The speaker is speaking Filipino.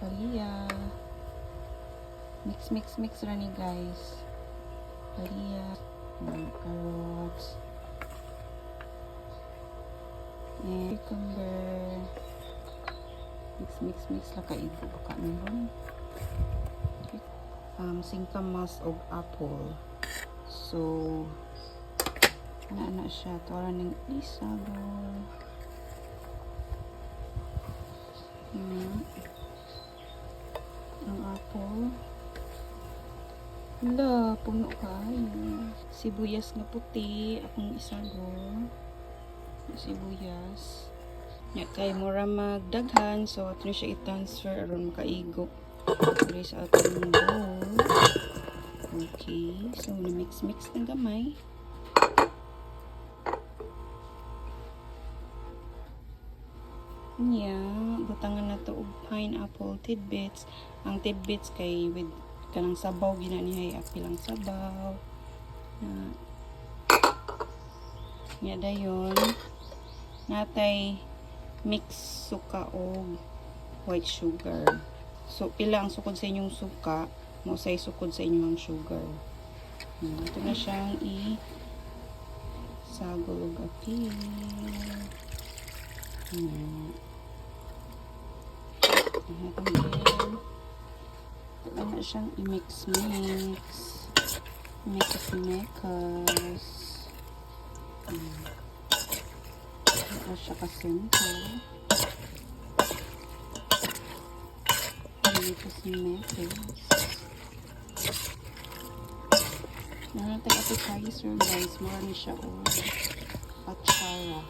Palia. Mix, mix, mix ra ni guys. Palia. Mm, carrots. And cucumber. Mix, mix, mix lang kaigo. Baka meron. Um, singkamas og apple. So, ano na siya. Tora ng isabol. Hmm. Ang apple. Hala, puno kayo. Sibuyas na puti. Akong isagol. Sibuyas. Nya kay mura magdaghan. So, ato siya i-transfer aron makaigo. Diri sa atong bowl. Okay. So, na-mix-mix ng gamay. Nya, butangan na to pineapple tidbits. Ang tidbits kay with kanang sabaw gina niya apilang sabaw. Na Nya dayon natay mix suka o white sugar. So pila ang sukod sa inyong suka, mo say sukod sa inyong sugar. Hmm, ito na siyang i sagol og apil. Hmm. Then, na siyang i-mix-mix. Mix-mix. Hmm. Ito siya kasimple. Mix-mix. Meron tayong appetizer guys. Marami siya o atsara.